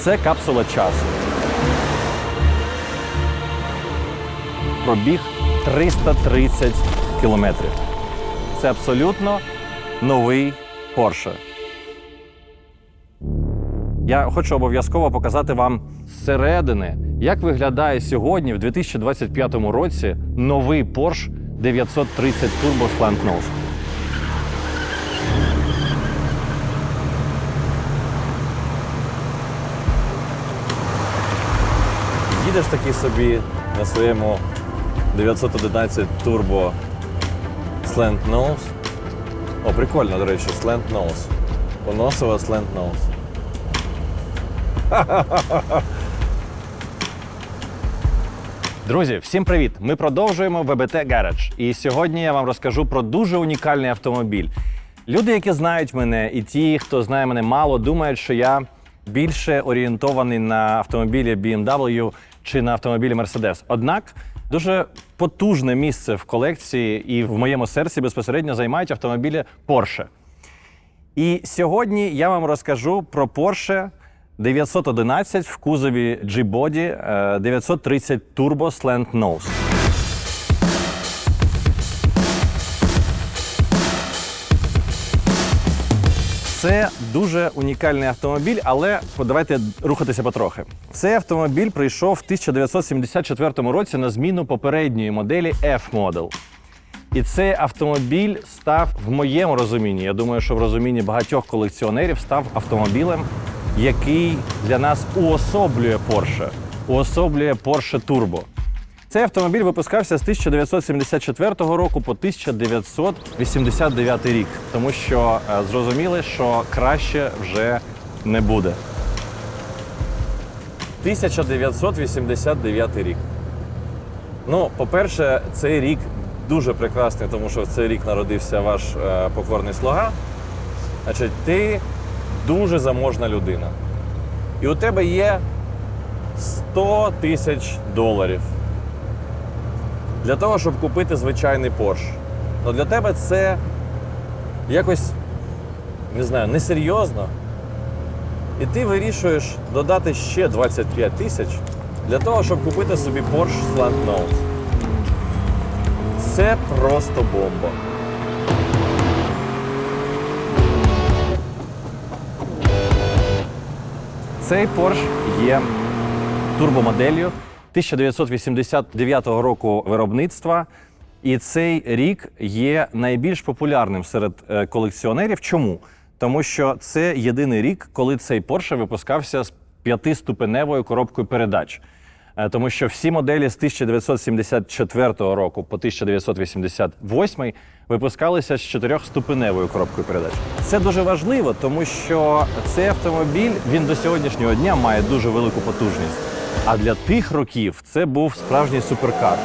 Це капсула часу. Пробіг 330 кілометрів. Це абсолютно новий Porsche. Я хочу обов'язково показати вам зсередини, як виглядає сьогодні, в 2025 році, новий Porsche 930 Turbo Slant Nose. Їдеш такий собі на своєму 911 Turbo Slant Nose. О, прикольно, до речі, Slant Nose. Поносова Slant Nose. Друзі, всім привіт! Ми продовжуємо ВБТ Garage. І сьогодні я вам розкажу про дуже унікальний автомобіль. Люди, які знають мене, і ті, хто знає мене мало, думають, що я більше орієнтований на автомобілі BMW чи на автомобілі Мерседес. Однак дуже потужне місце в колекції і в моєму серці безпосередньо займають автомобілі Porsche. І сьогодні я вам розкажу про Porsche 911 в кузові G-Body е, 930 Turbo Slant Nose. Це дуже унікальний автомобіль, але давайте рухатися потрохи. Цей автомобіль прийшов в 1974 році на зміну попередньої моделі F-Model. І цей автомобіль став в моєму розумінні. Я думаю, що в розумінні багатьох колекціонерів став автомобілем, який для нас уособлює Porsche, уособлює Porsche Turbo. Цей автомобіль випускався з 1974 року по 1989 рік, тому що е, зрозуміли, що краще вже не буде. 1989 рік. Ну, по-перше, цей рік дуже прекрасний, тому що в цей рік народився ваш е, покорний слуга. Значить, ти дуже заможна людина. І у тебе є 100 тисяч доларів для того, щоб купити звичайний Porsche. Ну, для тебе це якось, не знаю, несерйозно. І ти вирішуєш додати ще 25 тисяч для того, щоб купити собі Porsche Slant Nose. Це просто бомба. Цей Porsche є турбомоделлю 1989 року виробництва. І цей рік є найбільш популярним серед е, колекціонерів. Чому? Тому що це єдиний рік, коли цей Porsche випускався з п'ятиступеневою коробкою передач. Е, Тому що всі моделі з 1974 року по 1988 випускалися з чотирьохступеневою коробкою передач. Це дуже важливо, тому що цей автомобіль він до сьогоднішнього дня має дуже велику потужність. А для тих років це був справжній суперкар.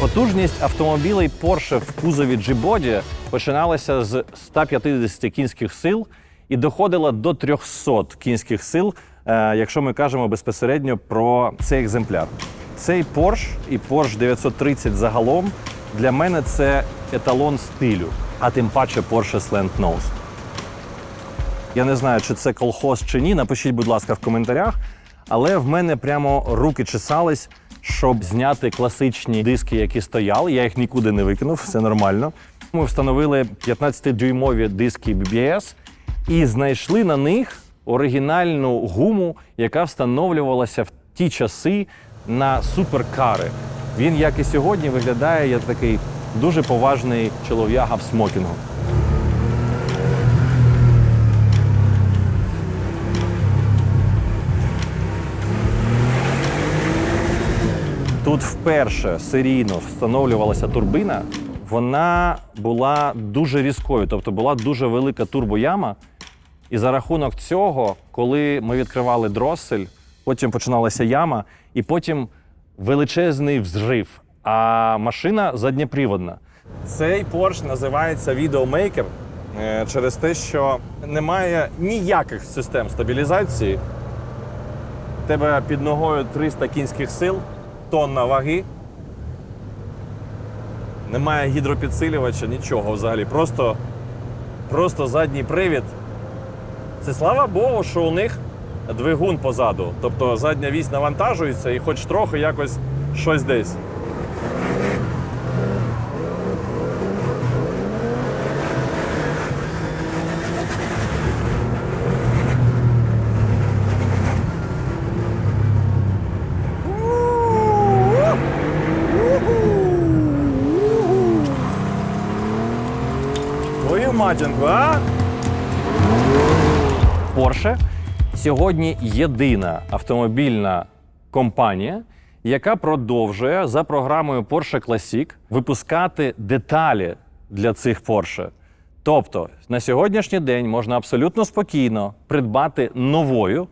Потужність автомобілей Porsche в кузові G-Body починалася з 150 кінських сил і доходила до 300 кінських сил, якщо ми кажемо безпосередньо про цей екземпляр. Цей Porsche і Porsche 930 загалом для мене це еталон стилю, а тим паче Porsche Slant Nose. Я не знаю, чи це колхоз чи ні. Напишіть, будь ласка, в коментарях. Але в мене прямо руки чесались, щоб зняти класичні диски, які стояли. Я їх нікуди не викинув, все нормально. Ми встановили 15-дюймові диски BBS і знайшли на них оригінальну гуму, яка встановлювалася в ті часи на суперкари. Він, як і сьогодні, виглядає як такий дуже поважний чолов'яга в смокінгу. Тут вперше серійно встановлювалася турбина. Вона була дуже різкою, тобто була дуже велика турбояма. І за рахунок цього, коли ми відкривали дросель, потім починалася яма, і потім величезний взрив. А машина заднєприводна. Цей Porsche називається відеомейкер через те, що немає ніяких систем стабілізації. Тебе під ногою 300 кінських сил, тонна ваги. Немає гідропідсилювача, нічого взагалі. Просто, просто задній привід. Це слава Богу, що у них двигун позаду. Тобто задня вісь навантажується і хоч трохи якось щось десь. Твою матінку, а? Porsche сьогодні єдина автомобільна компанія, яка продовжує за програмою Porsche Classic випускати деталі для цих Porsche. Тобто на сьогоднішній день можна абсолютно спокійно придбати новою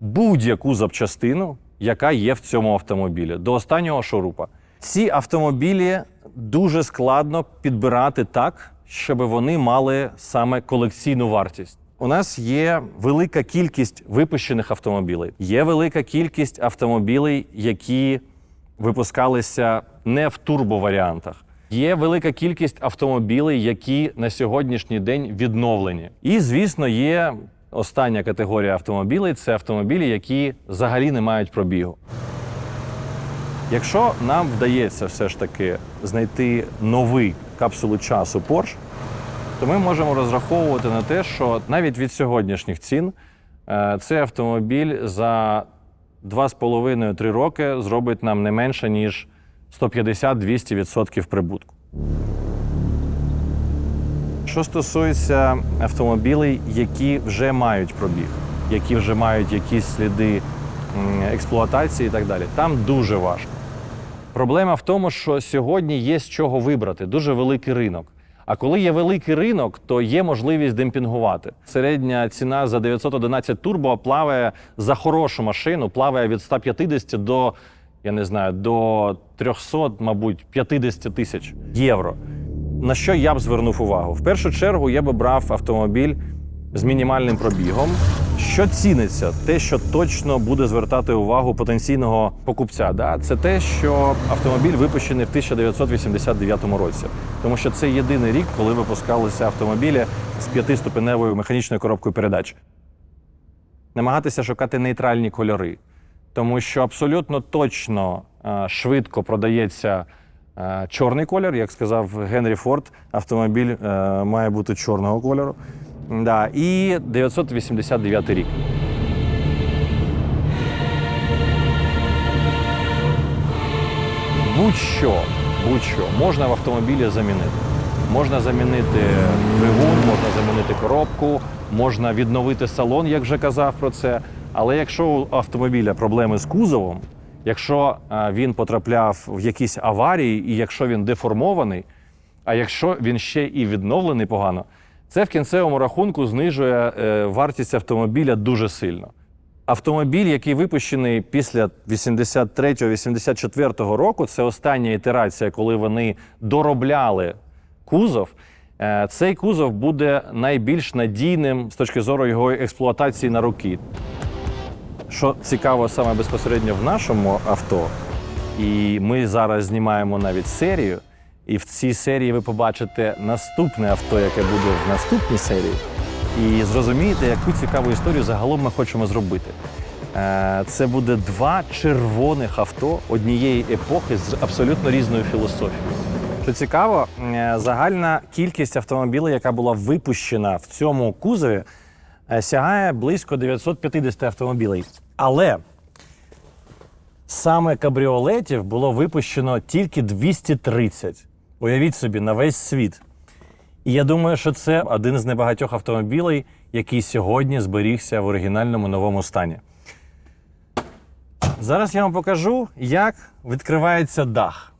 будь-яку запчастину, яка є в цьому автомобілі, до останнього шурупа. Ці автомобілі дуже складно підбирати так, щоб вони мали саме колекційну вартість. У нас є велика кількість випущених автомобілів. Є велика кількість автомобілів, які випускалися не в турбоваріантах. Є велика кількість автомобілів, які на сьогоднішній день відновлені. І, звісно, є остання категорія автомобілів це автомобілі, які взагалі не мають пробігу. Якщо нам вдається все ж таки знайти новий капсулу часу Porsche, то ми можемо розраховувати на те, що навіть від сьогоднішніх цін е, цей автомобіль за 2,5-3 роки зробить нам не менше, ніж 150-200% прибутку. Що стосується автомобілів, які вже мають пробіг, які вже мають якісь сліди експлуатації і так далі, там дуже важко. Проблема в тому, що сьогодні є з чого вибрати дуже великий ринок. А коли є великий ринок, то є можливість демпінгувати. Середня ціна за 911 турбо плаває за хорошу машину, плаває від 150 до я не знаю, до 300, мабуть, 50 тисяч євро. На що я б звернув увагу? В першу чергу я би брав автомобіль з мінімальним пробігом. Що ціниться? Те, що точно буде звертати увагу потенційного покупця, да? це те, що автомобіль випущений в 1989 році. Тому що це єдиний рік, коли випускалися автомобілі з п'ятиступеневою механічною коробкою передач. Намагатися шукати нейтральні кольори, тому що абсолютно точно е, швидко продається е, чорний колір. Як сказав Генрі Форд, автомобіль е, має бути чорного кольору. Да, і 989 рік. Будь-що, будь-що можна в автомобілі замінити. Можна замінити двигун, можна замінити коробку, можна відновити салон, як вже казав про це. Але якщо у автомобіля проблеми з кузовом, якщо він потрапляв в якісь аварії, і якщо він деформований, а якщо він ще і відновлений погано, це в кінцевому рахунку знижує е, вартість автомобіля дуже сильно. Автомобіль, який випущений після 83-84 року, це остання ітерація, коли вони доробляли кузов. е, Цей кузов буде найбільш надійним з точки зору його експлуатації на роки. Що цікаво саме безпосередньо в нашому авто, і ми зараз знімаємо навіть серію. І в цій серії ви побачите наступне авто, яке буде в наступній серії, і зрозумієте, яку цікаву історію загалом ми хочемо зробити. Е, Це буде два червоних авто однієї епохи з абсолютно різною філософією. Що цікаво, е, загальна кількість автомобілів, яка була випущена в цьому кузові, е, сягає близько 950 автомобілів. Але саме кабріолетів було випущено тільки 230. Уявіть собі, на весь світ. І я думаю, що це один з небагатьох автомобілів, який сьогодні зберігся в оригінальному новому стані. Зараз я вам покажу, як відкривається дах.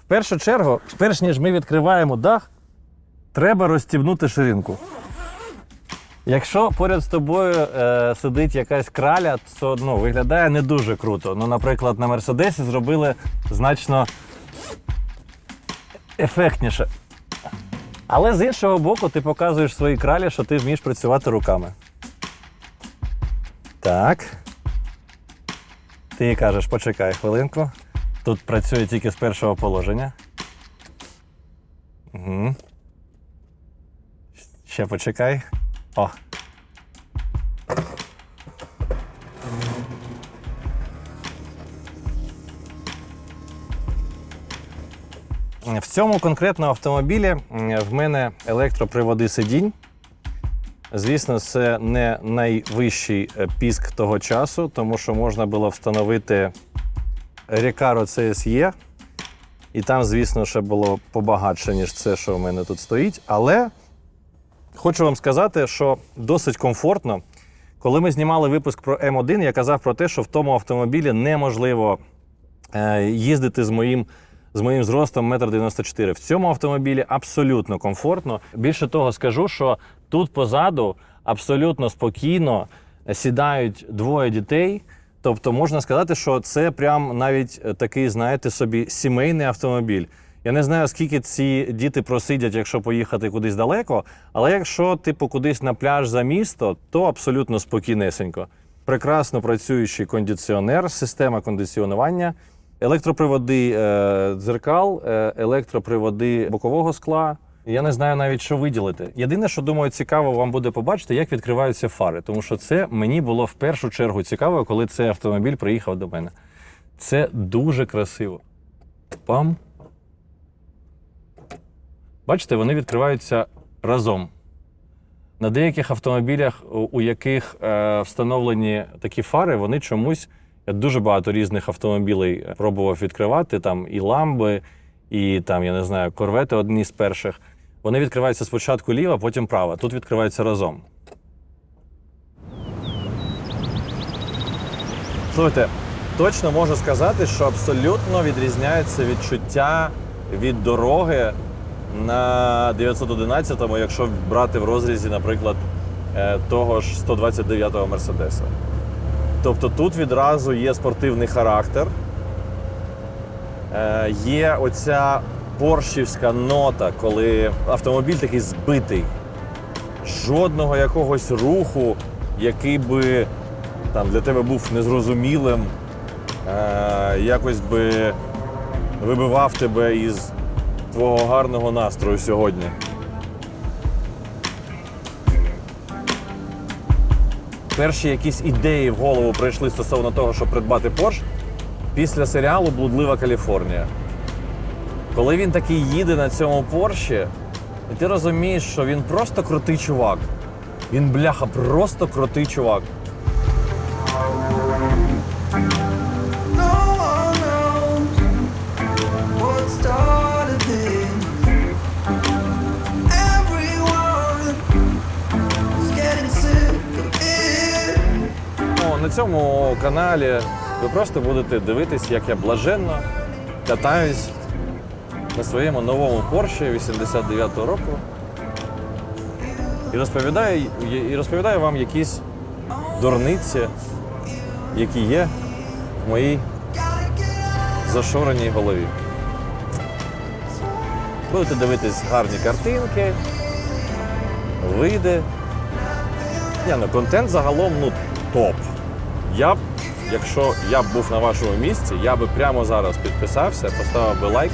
В першу чергу, перш ніж ми відкриваємо дах, треба розстібнути ширинку. Якщо поряд з тобою е, сидить якась краля, то ну, виглядає не дуже круто. Ну, наприклад, на Мерседесі зробили значно ефектніше. Але з іншого боку, ти показуєш своїй кралі, що ти вмієш працювати руками. Так. Ти кажеш, почекай хвилинку. Тут працює тільки з першого положення. Угу. Ще почекай. О. В цьому конкретному автомобілі в мене електроприводи сидінь. Звісно, це не найвищий е, піск того часу, тому що можна було встановити Recaro CSE. І там, звісно, ще було побагатше, ніж це, що в мене тут стоїть. Але хочу вам сказати, що досить комфортно. Коли ми знімали випуск про М1, я казав про те, що в тому автомобілі неможливо е, їздити з моїм, з моїм зростом 1,94 м. В цьому автомобілі абсолютно комфортно. Більше того, скажу, що тут позаду абсолютно спокійно сідають двоє дітей. Тобто можна сказати, що це прям навіть е, такий, знаєте, собі сімейний автомобіль. Я не знаю, скільки ці діти просидять, якщо поїхати кудись далеко, але якщо типу кудись на пляж за місто, то абсолютно спокійнесенько. Прекрасно працюючий кондиціонер, система кондиціонування, електроприводи е, дзеркал, е, електроприводи бокового скла. Я не знаю навіть, що виділити. Єдине, що думаю, цікаво вам буде побачити, як відкриваються фари, тому що це мені було в першу чергу цікаво, коли цей автомобіль приїхав до мене. Це дуже красиво. Пам. Бачите, вони відкриваються разом. На деяких автомобілях, у- яких е, встановлені такі фари, вони чомусь. Я дуже багато різних автомобілей пробував відкривати, там і ламби, і там, я не знаю, корвети одні з перших. Вони відкриваються спочатку ліва, потім права. Тут відкриваються разом. Слухайте, точно можу сказати, що абсолютно відрізняється відчуття від дороги на 911-му, якщо брати в розрізі, наприклад, е, того ж 129-го Мерседеса. Тобто тут відразу є спортивний характер, е, є оця поршівська нота, коли автомобіль такий збитий. Жодного якогось руху, який би там для тебе був незрозумілим, е, якось би вибивав тебе із твого гарного настрою сьогодні. Перші якісь ідеї в голову прийшли стосовно того, щоб придбати Порш після серіалу Блудлива Каліфорнія. Коли він такий їде на цьому Порші, і ти розумієш, що він просто крутий чувак. Він бляха, просто крутий чувак. Цьому каналі ви просто будете дивитись, як я блаженно катаюсь на своєму новому Porsche 89-го року. І розповідаю, і розповідаю вам якісь дурниці, які є в моїй зашореній голові. Будете дивитись гарні картинки, вийде. Ні, ну контент загалом ну топ. Я б, якщо я б був на вашому місці, я би прямо зараз підписався, поставив би лайк